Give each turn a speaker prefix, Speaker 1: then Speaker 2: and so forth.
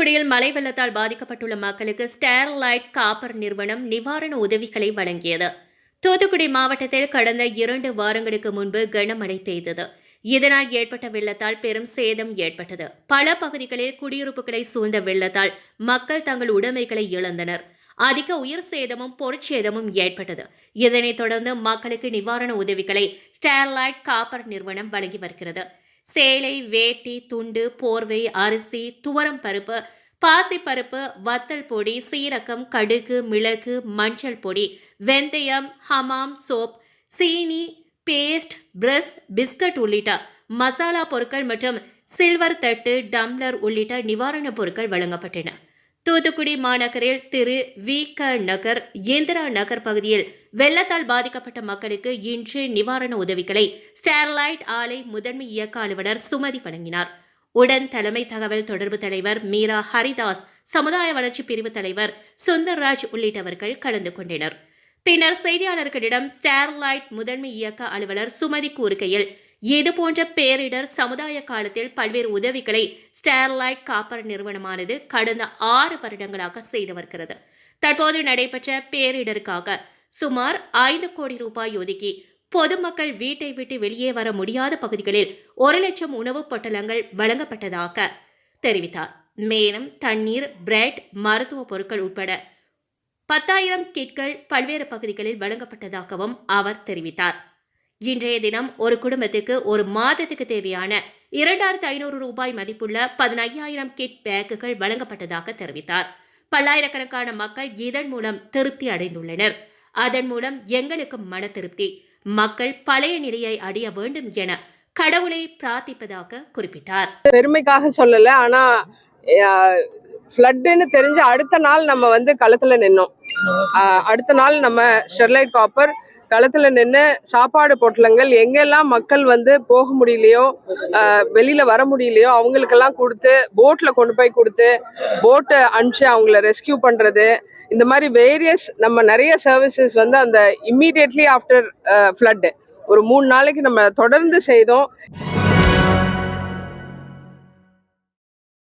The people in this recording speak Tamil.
Speaker 1: தூத்துக்குடியில் மழை வெள்ளத்தால் பாதிக்கப்பட்டுள்ள மக்களுக்கு ஸ்டெர்லைட் காப்பர் நிறுவனம் நிவாரண உதவிகளை வழங்கியது. தூத்துக்குடி மாவட்டத்தில் கடந்த இரண்டு வாரங்களுக்கு முன்பு கனமழை பெய்தது. இதனால் ஏற்பட்ட வெள்ளத்தால் பெரும் சேதம் ஏற்பட்டது. பல பகுதிகளில் குடியிருப்புகளை சூழ்ந்த வெள்ளத்தால் மக்கள் தங்கள் உடைமைகளை இழந்தனர். அதிக உயிர் சேதமும் பொருட்சேதமும் ஏற்பட்டது. இதனைத் தொடர்ந்து மக்களுக்கு நிவாரண உதவிகளை ஸ்டெர்லைட் காப்பர் நிறுவனம் வழங்கி வருகிறது. சேலை வேட்டி துண்டு போர்வை அரிசி துவரம் பருப்பு பாசிப்பருப்பு வத்தல் பொடி சீரகம் கடுகு மிளகு மஞ்சள் பொடி வெந்தயம் ஹமாம் சோப் சீனி பேஸ்ட் பிரஷ் பிஸ்கட் உள்ளிட்ட மசாலா பொருட்கள் மற்றும் சில்வர் தட்டு டம்ளர் உள்ளிட்ட நிவாரணப் பொருட்கள் வழங்கப்பட்டன. தூத்துக்குடி மாநகரில் திரு. வி. க. நகர் இந்திரா நகர் பகுதியில் வெள்ளத்தால் பாதிக்கப்பட்ட மக்களுக்கு இன்று நிவாரண உதவிகளை ஸ்டெர்லைட் ஆலை முதன்மை இயக்க அலுவலர் சுமதி வழங்கினார். உடன் தலைமை தகவல் தொடர்பு தலைவர் மீரா ஹரிதாஸ் சமுதாய வளர்ச்சி பிரிவு தலைவர் சுந்தர்ராஜ் உள்ளிட்டவர்கள் கலந்து கொண்டனர். பின்னர் செய்தியாளர்களிடம் ஸ்டெர்லைட் முதன்மை இயக்க அலுவலர் சுமதி கூறுகையில் இதுபோன்ற பேரிடர் சமுதாய காலத்தில் பல்வேறு உதவிகளை ஸ்டெர்லைட் காப்பர் நிறுவனமானது கடந்த ஆறு வருடங்களாக செய்து வருகிறது. தற்போது நடைபெற்ற பேரிடருக்காக சுமார் ஐந்து கோடி ரூபாய் ஒதுக்கி பொதுமக்கள் வீட்டை விட்டு வெளியே வர முடியாத பகுதிகளில் ஒரு லட்சம் உணவுப் பொட்டலங்கள் வழங்கப்பட்டதாக தெரிவித்தார். மேலும் தண்ணீர் பிரெட் மருத்துவ பொருட்கள் உட்பட பத்தாயிரம் கிட்கள் பல்வேறு பகுதிகளில் வழங்கப்பட்டதாகவும் அவர் தெரிவித்தார். இன்றைய தினம் ஒரு குடும்பத்துக்கு ஒரு மாதத்துக்கு தேவையான இரண்டாயிரத்து ஐநூறு ரூபாய் மதிப்புள்ள பதினையாயிரம் கிட் பேக்குகள் வழங்கப்பட்டதாக தெரிவித்தார். பல்லாயிரக்கணக்கான மக்கள் இதன் மூலம் திருப்தி அடைந்துள்ளனர். அதன் மூலம் எங்களுக்கு மன திருப்தி. மக்கள் பழைய நிலையை அடைய வேண்டும் என கடவுளை பிரார்த்திப்பதாக குறிப்பிட்டார்.
Speaker 2: பெருமைக்காக சொல்லல ஆனா ஃப்ளட்டுன்னு தெரிஞ்ச அடுத்த நாள் நம்ம வந்து களத்துல நின்னோம். ஆஹ் அடுத்த நாள் நம்ம ஸ்டெர்லைட் காப்பர் களத்தில் நின்று சாப்பாடு பொட்டலங்கள் எங்கெல்லாம் மக்கள் வந்து போக முடியலையோ வெளியில் வெளியில வர முடியலையோ அவங்களுக்கெல்லாம் கொடுத்து போட்டில் கொண்டு போய் கொடுத்து போட்டை அனுப்பிச்சு அவங்கள ரெஸ்கியூ பண்றது. இந்த மாதிரி வேரியஸ் நம்ம நிறைய சர்வீசஸ் வந்து அந்த இம்மீடியட்லி ஆஃப்டர் ஃப்ளட் ஒரு மூணு நாளைக்கு நம்ம தொடர்ந்து செய்தோம்.